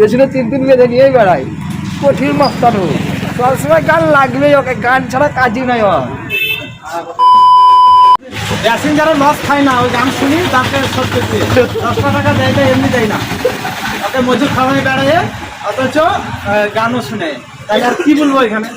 পেছনে তিন তিন বেঁধে নিয়েই বেড়াই। কঠিন মস্তানো। সবসময় গান লাগবেই ওকে, গান ছাড়া কাজই নাই ওর। প্যাসেঞ্জারও লস খায় না, ওই গান শুনি তাকে সত্যি দশটা টাকা দেয় এমনি দেয় না। ওকে মজুর খাওয়াই বেড়ায় অথচ গানও শুনে। তাই আর কি বলব এখানে?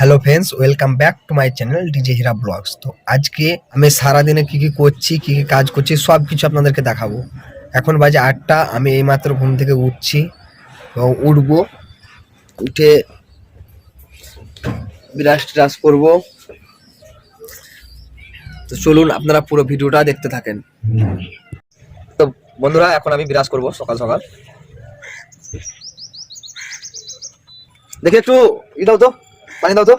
Hello friends, welcome back to my channel DJ Hira blogs. তো আজকে আমি সারাদিনে কি কি করছি, কি কি কাজ করছি, সব কিছু আপনাদেরকে দেখাবো। এখন বাজে আটটা, আমি এইমাত্র ঘুম থেকে উঠছি এবং উঠবো, উঠে বিরাস টিরাস করব। তো চলুন, আপনারা পুরো ভিডিওটা দেখতে থাকেন। তো বন্ধুরা, এখন আমি বিরাজ করব সকাল সকাল। দেখি একটু ই দাও তো। পানি দাও তো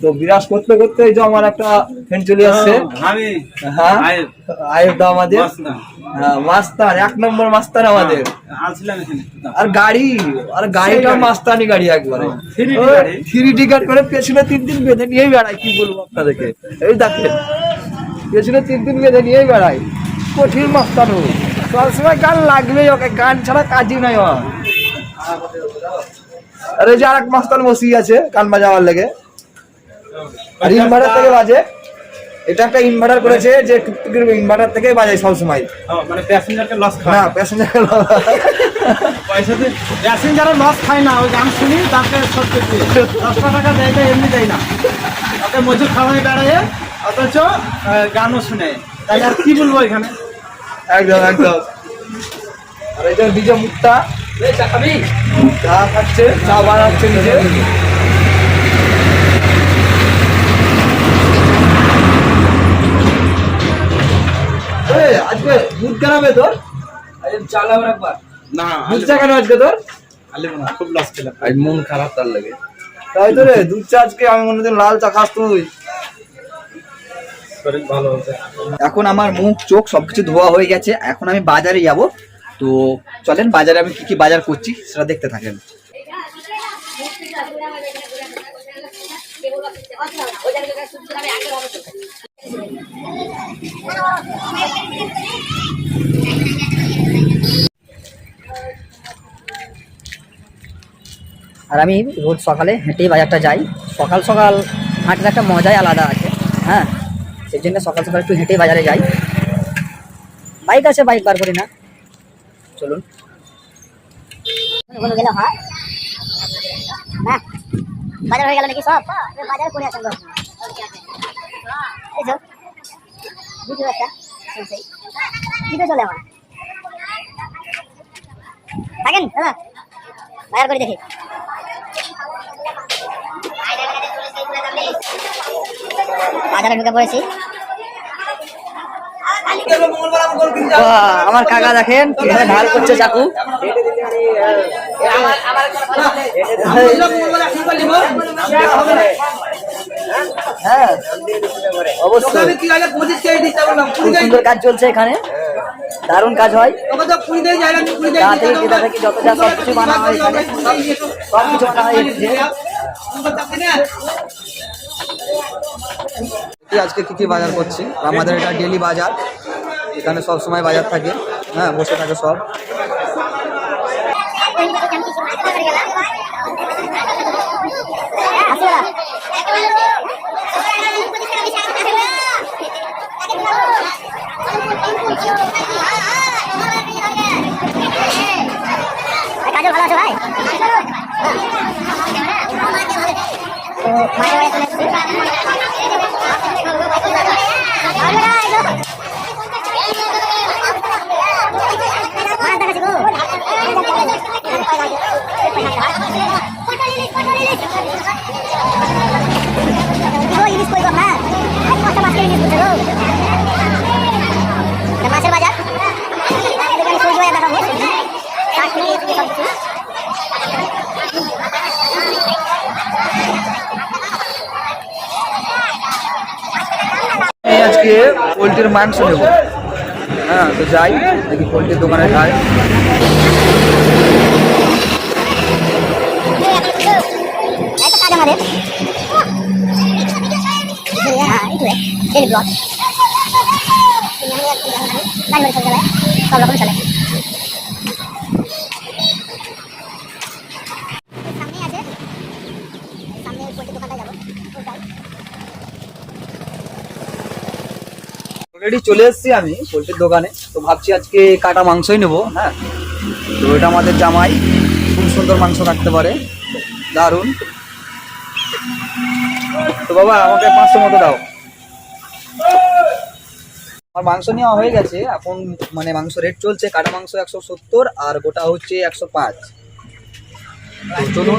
তো বিরাজ করতে করতে এই যে আমার একটা ফ্রেন্ড চলে আসছে। হ্যাঁ আয়েব। আয়ুব দা আমাদের। মাস্তান। হ্যাঁ মাস্তান এক নম্বর মাস্তান আমাদের। আর গাড়ি আর গাড়িটা মাস্তানি গাড়ি একবারে। 3D ওই গাড়ি? করে পেছনে তিন তিন বেঁধে নিয়েই বেড়াই কি বলব আপনাদেরকে? এই দেখেন পেছনে তিন তিন বেঁধে নিয়েই বেড়াই কঠিন মাস্তানো। সবসময় গান লাগবেই ওকে গান ছাড়া কাজই নাই ওর। আর যে আর এক মাস্তান বসিয়ে আছে গান বাজাবার লেগে। আর ইনভার্টার থেকে বাজে। এটা একটা ইনভার্টার করেছে যে টুকটুকির ইনভার্টার থেকে বাজায় সবসময়। ও, মানে প্যাসেঞ্জারকে লস খায়। না খায়। প্যাসেঞ্জার পয়সা দিয়ে প্যাসেঞ্জারও লস খায় না ওই গান শুনি তাকে সত্যি দিয়ে দশটা টাকা দেয় না এমনি দেয় না। ওকে মজুর খাওয়াই বেড়ায় অথচ গানও শুনে। তাই আর কি বলব এখানে? একদম একদম। আর এই যে ডিজে মুক্তা চা খাচ্ছে চা বানাচ্ছে নিজে। আজকে দুধ কেন হবে তোর? চালাম একবার। না দুধ চা কেন আজকে তোর? খুব লস খেলাম। আজ মন খারাপ তার লাগে। তাই তো রে দুধ চা আজকে আমি মনে দিন লাল চা খাস তুই। শরীর ভালো হচ্ছে এখন আমার মুখ চোখ সবকিছু ধোয়া হয়ে গেছে এখন আমি বাজারে যাব। তো চলেন বাজারে আমি কি কি বাজার করছি সেটা দেখতে থাকেন। আর আমি রোজ সকালে হেঁটেই বাজারটা যাই। সকাল সকাল হাঁটার একটা মজাই আলাদা আছে হ্যাঁ? সেই জন্য সকাল সকাল একটু হেঁটেই বাজারে যাই। বাইক আছে, বাইক বার করি না। চলুন। হয়। বাজার হয়ে গেল নাকি সব? বাজার করে এই তো বুঝতে একটা শুনছি কিতে চলে আমার থাকেন দাদা। বাজার করে দেখি। বাজারে ঢুকে পড়েছি। আমার কাকা দেখেন কীভাবে ঢাল করছে চাকু। হ্যাঁ। অবশ্যই। খুব সুন্দর কাজ চলছে এখানে। দারুণ কাজ হয়। গা থেকে কেদা থেকে যত যা সব কিছু বানা হয় এখানে সব কিছু বানা হয় আজকে কি কি বাজার করছি? আমাদের এটা ডেলি বাজার। এখানে সব সময় বাজার থাকে। হ্যাঁ বসে থাকে সব কাজল ভালো আছে ভাই তো মায়ের বাড়ি চলে এসেছি ভালো না, এই তো। মাছ দেখাচ্ছি গো। ও, ইলিশ কই গো, হ্যাঁ? কত মাছ কিনে ইলিশ করছে গো? এটা মাছের বাজার এখানে সবজি বাজার দেখাবো শাক থেকে সব কিছু পোলট্রির মাংস নেব হ্যাঁ তো যাই দেখি পোলট্রির দোকানে যাই একটা কাজ আমাদের হ্যাঁ এই তো ডেলি ব্লগ গাড়ি বাড়ি চলে সব রকম চলে সামনে আছে সামনে পোল্ট্রি দোকানটা যাব ওটাই অলরেডি চলে এসেছি আমি পোলট্রির দোকানে। তো ভাবছি আজকে কাটা মাংসই নেব হ্যাঁ? তো এটা আমাদের জামাই খুব সুন্দর মাংস রাখতে পারে। দারুণ। তো বাবা, আমাকে পাঁচশো মতো দাও। আমার মাংস নেওয়া হয়ে গেছে। এখন মানে মাংস রেট চলছে, কাটা মাংস একশো সত্তর আর গোটা হচ্ছে একশো পাঁচ। চলুন।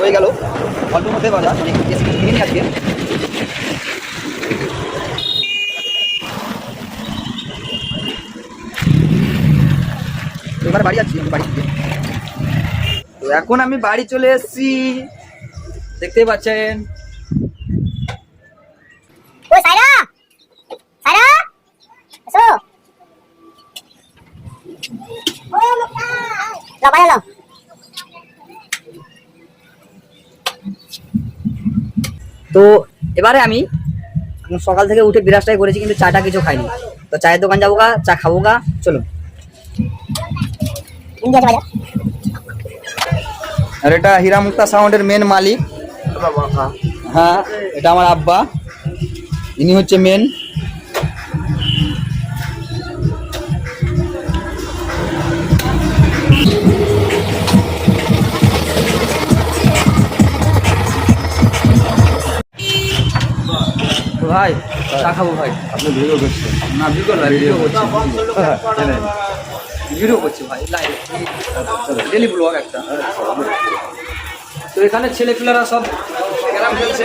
হয়ে গেল। অল্প মধ্যে বাজার অনেক বেশি কিছু কিনিনি আজকে এবার বাড়ি যাচ্ছি বাড়ি তো এখন আমি বাড়ি চলে এসেছি। দেখতে পাচ্ছেন তো এবারে আমি সকাল থেকে উঠে বিরাজটাই করেছি কিন্তু চাটা কিছু খাইনি। তো চায়ের দোকান যাব গা চা খাব গা চলো আর এটা হীরা মুক্তা সাউন্ডের মেন মালিক। হ্যাঁ এটা আমার আব্বা। ইনি হচ্ছে মেন ভাই চা খাব ভাই আপনি ভিডিও করছেন না ভিডিও না ভিডিও করছি ভিডিও করছি ভাই লাইভ ডেলি ব্লগ একটা তো এখানে ছেলেপিলেরা সব ক্যারাম খেলছে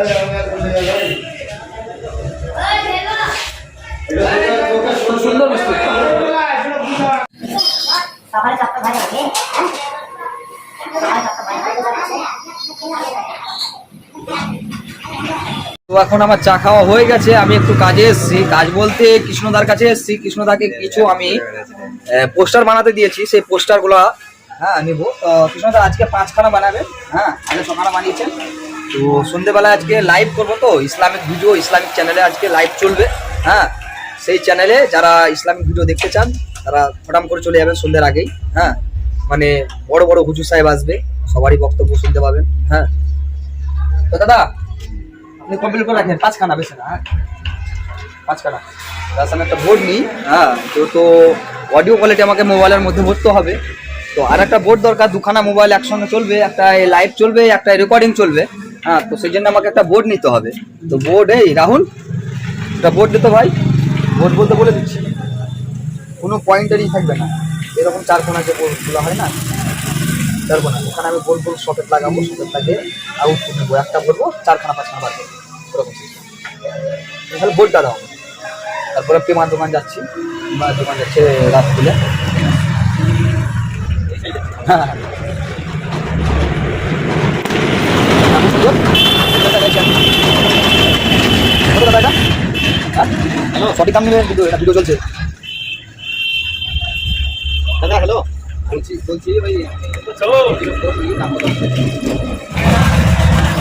তো এখন আমার চা খাওয়া হয়ে গেছে, আমি একটু কাজে এসেছি। কাজ বলতে কৃষ্ণদার কাছে এসেছি। কৃষ্ণদাকে কিছু আমি পোস্টার বানাতে দিয়েছি। সেই পোস্টারগুলো হ্যাঁ নিবো। কৃষ্ণদা আজকে পাঁচখানা বানাবেন হ্যাঁ আগে ছখানা বানিয়েছেন। তো সন্ধেবেলায় আজকে লাইভ করব তো, ইসলামিক ভিডিও ইসলামিক চ্যানেলে আজকে লাইভ চলবে হ্যাঁ? সেই চ্যানেলে যারা ইসলামিক ভিডিও দেখতে চান, তারা ফটাম করে চলে যাবেন সন্ধ্যের আগেই হ্যাঁ? মানে বড় বড় হুজুর সাহেব আসবে, সবারই বক্তব্য শুনতে পাবেন হ্যাঁ? তো দাদা, আপনি কমপ্লিট করে রাখেন, পাঁচখানা বেশি না হ্যাঁ? পাঁচখানা। তার সামনে একটা বোর্ড নিই হ্যাঁ? তো তো অডিও কোয়ালিটি আমাকে মোবাইলের মধ্যে ভরতে হবে। তো আর একটা বোর্ড দরকার, দুখানা মোবাইল একসঙ্গে চলবে, একটা লাইভ চলবে, একটা রেকর্ডিং চলবে। হ্যাঁ তো সেই জন্য আমাকে একটা বোর্ড নিতে হবে। তো বোর্ড এই রাহুল, একটা বোর্ড দিতে ভাই। বোর্ড বলতে বলে দিচ্ছি। কোনো পয়েন্টারই থাকবে না। এরকম চার কোনা যে বোর্ডগুলো হয় না, চার কোনা ওখানে আমি বোর্ড গোল সকেট লাগাবো সকেট লাগিয়ে আউটপুট নেব। একটা বলব, চারখানা, পাঁচখানা বার করব। ওরকম। তাহলে বোর্ডটা দাও। তারপরে পেমার দোকান যাচ্ছি। পেমার দোকান যাচ্ছে রাত খুলে হ্যাঁ হ্যাঁ। আমি সুযোগ কত টাকা চাই? কত টাকা এটা? হ্যাঁ? সঠিক দাম নেবেন কিন্তু এটা ভিডিও চলছে। দাদা হ্যালো বলছি বলছি ভাই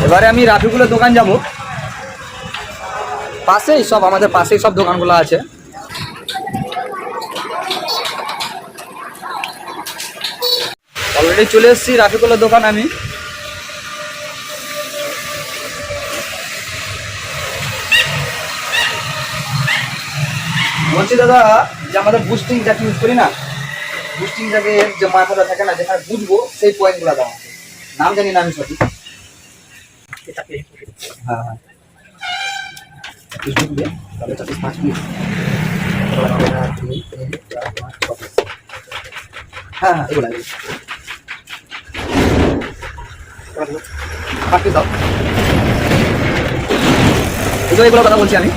এবারে আমি রাফিকুলের দোকান যাব। পাশেই সব আমাদের পাশেই সব দোকানগুলো আছে। অলরেডি চলে এসেছি রাফিকুলের দোকান আমি। বলছি দাদা, যে আমাদের বুস্টিং যাকে ইউজ করি না? বুস্টিং যাকে যে মাথাটা থাকে না, যেখানে বুঝব সেই পয়েন্টগুলো দাও। নাম জানি না আমি সঠিক। হ্যাঁ হ্যাঁ। হ্যাঁ হ্যাঁ এগুলো দাও। এগুলো কথা বলছি আমি।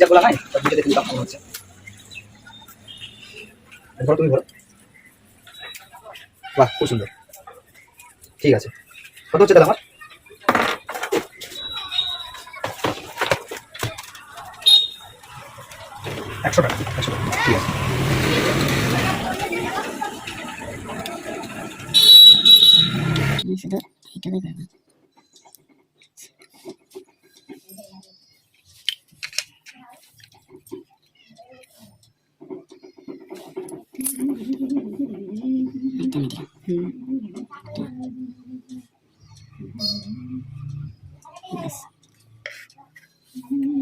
বুস্টিং যাগুলো নাই তার দেখে দাম হচ্ছে। তুমি বাহ, খুব সুন্দর। ঠিক আছে। কত হচ্ছে তাহলে আমার? একশো টাকা একশো টাকা ঠিক আছে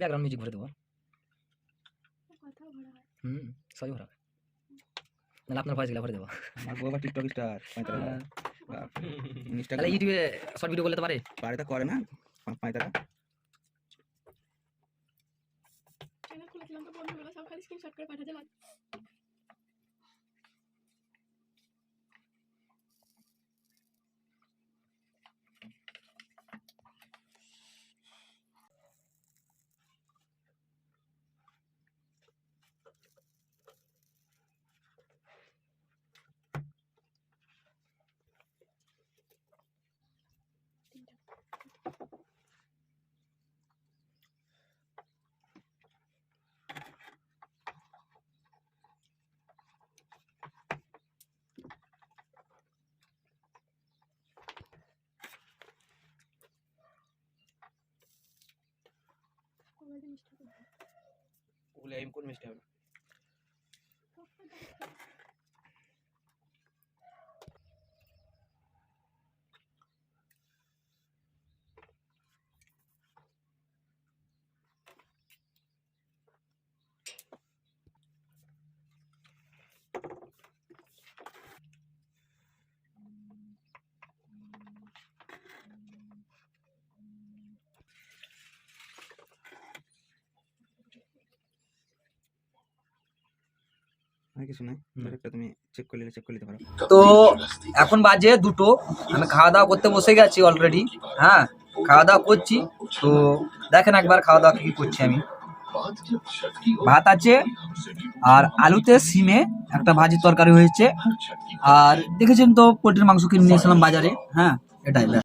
ব্যাকগ্রাউন্ড মিউজিক ভরে দেবো। হুম সবই ভরা নাহলে আপনার ভয়েস গেলে ভরে দেবো। আমার টিকটক স্টার ইনস্টাগ্রাম ইউটিউবে শর্ট ভিডিও করলে তো পারে। বাড়িতে করে না পঁয়তারা চ্যানেল খুলেছিলাম তো বন্ধুগুলো সব খালি স্ক্রিনশট করে পাঠাতে লাগে ওগুলো এম কোন মিষ্টি হবে আর কিছু নাই। একটা তুমি চেক করে নিলে চেক করে নিতে পারো। তো এখন বাজে দুটো। আমি খাওয়া দাওয়া করতে বসে গেছি অলরেডি হ্যাঁ খাওয়া দাওয়া করছি। তো দেখেন একবার খাওয়া দাওয়া কি করছি আমি। ভাত আছে আর আলুতে সিমে একটা ভাজির তরকারি হয়েছে। আর দেখেছেন তো পোলট্রির মাংস কিনে নিয়ে এসেছিলাম বাজারে। হ্যাঁ এটাই।